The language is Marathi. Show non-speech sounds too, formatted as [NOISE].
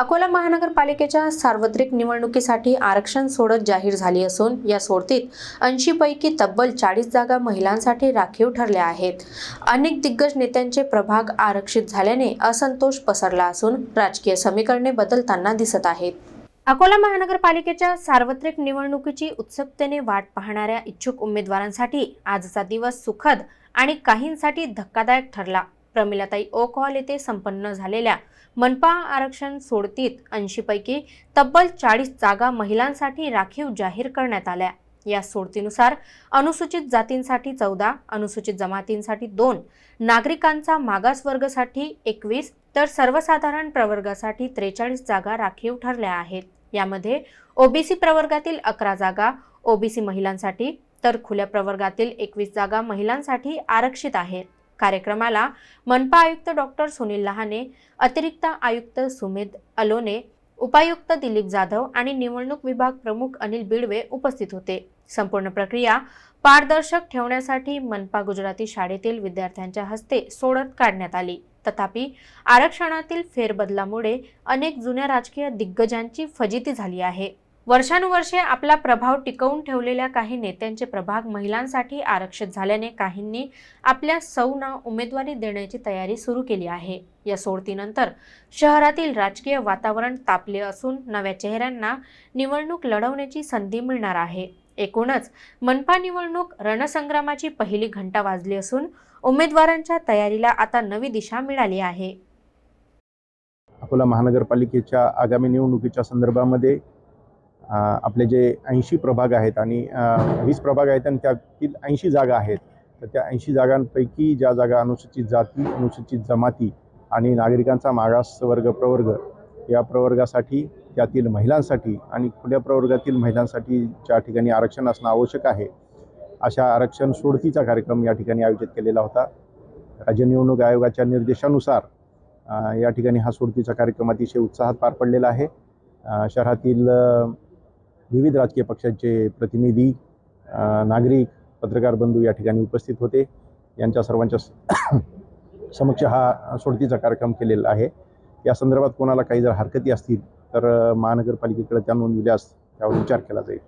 अकोला महानगरपालिकेच्या सार्वत्रिक निवडणुकीसाठी आरक्षण सोडत जाहीर झाली असून या सोडतीत ऐंशी पैकी तब्बल चाळीस जागा महिलांसाठी राखीव ठरल्या आहेत. अनेक दिग्गज नेत्यांचे प्रभाग आरक्षित झाल्याने असंतोष पसरला असून राजकीय समीकरणे बदलताना दिसत आहेत. अकोला महानगरपालिकेच्या सार्वत्रिक निवडणुकीची उत्सुकतेने वाट पाहणाऱ्या इच्छुक उमेदवारांसाठी आजचा दिवस सुखद आणि काहींसाठी धक्कादायक ठरला. प्रमिलाताई ओक हॉल येथे संपन्न झालेल्या मनपा आरक्षण सोडतीत. ऐंशीपैकी तब्बल चाळीस जागा महिलांसाठी राखीव जाहीर करण्यात आल्या. या सोडतीनुसार अनुसूचित जातींसाठी चौदा अनुसूचित जमातींसाठी दोन नागरिकांचा मागासवर्गसाठी एकवीस तर सर्वसाधारण प्रवर्गासाठी त्रेचाळीस जागा राखीव ठरल्या आहेत. यामध्ये ओबीसी प्रवर्गातील अकरा जागा ओबीसी महिलांसाठी तर खुल्या प्रवर्गातील एकवीस जागा महिलांसाठी आरक्षित आहेत. कार्यक्रमाला मनपा आयुक्त डॉक्टर सुनील लहाने अतिरिक्त आयुक्त सुमेध अलोने उपायुक्त दिलीप जाधव आणि निवडणूक विभाग प्रमुख अनिल बिडवे उपस्थित होते. संपूर्ण प्रक्रिया पारदर्शक ठेवण्यासाठी मनपा गुजराती शाळेतील विद्यार्थ्यांच्या हस्ते सोडत काढण्यात आली. तथापि आरक्षणातील फेरबदलामुळे अनेक जुन्या राजकीय दिग्गजांची फजिती झाली आहे. वर्षानुवर्षे आपला प्रभाव टिकवून ठेवलेल्या काही नेत्यांचे प्रभाग महिलांसाठी आरक्षित झाल्याने काहींनी आपल्या सौना उमेदवारी देण्याची तयारी सुरू केली आहे. या सोडतीनंतर शहरातील राजकीय वातावरण तापले असून नव्या चेहऱ्यांना निवडणूक लढवण्याची संधी मिळणार आहे. एकूणच मनपा निवडणूक रणसंग्रामाची पहिली घंटा वाजली असून उमेदवारांच्या तयारीला आता नवी दिशा मिळाली आहे. अकोला महानगरपालिकेच्या आगामी निवडणुकीच्या संदर्भामध्ये आपले जे ऐंशी प्रभाग आहेत आणि वीस प्रभाग आहेत आणि त्यातील ऐंशी जागा आहेत. तर त्या ऐंशी जागांपैकी ज्या जागा अनुसूचित जाती अनुसूचित जमाती आणि नागरिकांचा मागास वर्ग प्रवर्ग या प्रवर्गासाठी त्यातील महिलांसाठी आणि खुल्या प्रवर्गातील महिलांसाठी ज्या ठिकाणी आरक्षण असणं आवश्यक आहे अशा आरक्षण सोडतीचा कार्यक्रम या ठिकाणी आयोजित केलेला होता. राज्य निवडणूक आयोगाच्या निर्देशानुसार या ठिकाणी हा सोडतीचा कार्यक्रम अतिशय उत्साहात पार पडलेला आहे. शहरातील विविध राजकीय पक्षांचे प्रतिनिधी नागरिक पत्रकार बंधू या ठिकाणी उपस्थित होते. यांच्या सर्वांच्या [COUGHS] समक्ष हा सोडतीचा कार्यक्रम केलेला आहे. या संदर्भात कोणाला काही जर हरकती असतील तर महानगरपालिकेकडे त्या नोंदविल्यास त्यावर विचार केला जाईल.